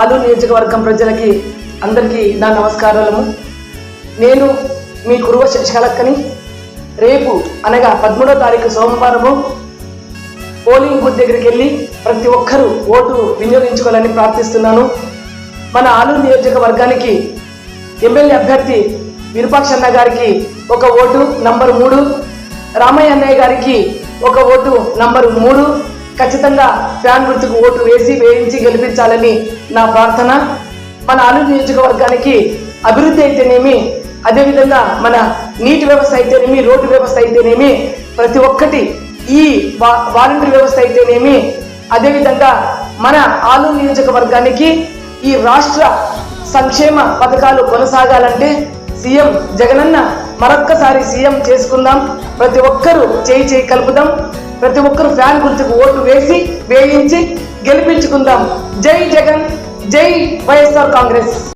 ఆలు నియోజకవర్గం ప్రజలకి అందరికీ నా నమస్కారాలను నేను మీ కురువ శశికలక్కని రేపు అనగా పదమూడో తారీఖు సోమవారము పోలింగ్ బూత్ దగ్గరికి వెళ్ళి ప్రతి ఒక్కరూ ఓటు వినియోగించుకోవాలని ప్రార్థిస్తున్నాను. మన ఆలూరు నియోజకవర్గానికి ఎమ్మెల్యే అభ్యర్థి విరూపాక్ష గారికి ఒక ఓటు నంబర్ మూడు. రామయ్య అన్నయ్య గారికి ఒక ఓటు నంబర్ మూడు. ఖచ్చితంగా ఫ్యాన్ గుర్తుకు ఓటు వేసి వేయించి గెలిపించాలని నా ప్రార్థన. మన అను నియోజకవర్గానికి అభివృద్ధి అయితేనేమి అదేవిధంగా మన నీటి వ్యవస్థ అయితేనేమి రోడ్డు వ్యవస్థ అయితేనేమి ప్రతి ఒక్కటి ఈ వా- వాలంటీర్ వ్యవస్థ అయితేనేమి అదేవిధంగా మన ఆలూరు నియోజకవర్గానికి ఈ రాష్ట్ర సంక్షేమ పథకాలు కొనసాగాలంటే సీఎం జగనన్న మరొక్కసారి సీఎం చేసుకుందాం. ప్రతి ఒక్కరూ చేయి చేయి కలుపుదాం. ప్రతి ఒక్కరు ఫ్యాన్ గుర్తుకు ఓటు వేసి వేయించి గెలిపించుకుందాం. జై జగన్ జై వైఎస్ఆర్ కాంగ్రెస్.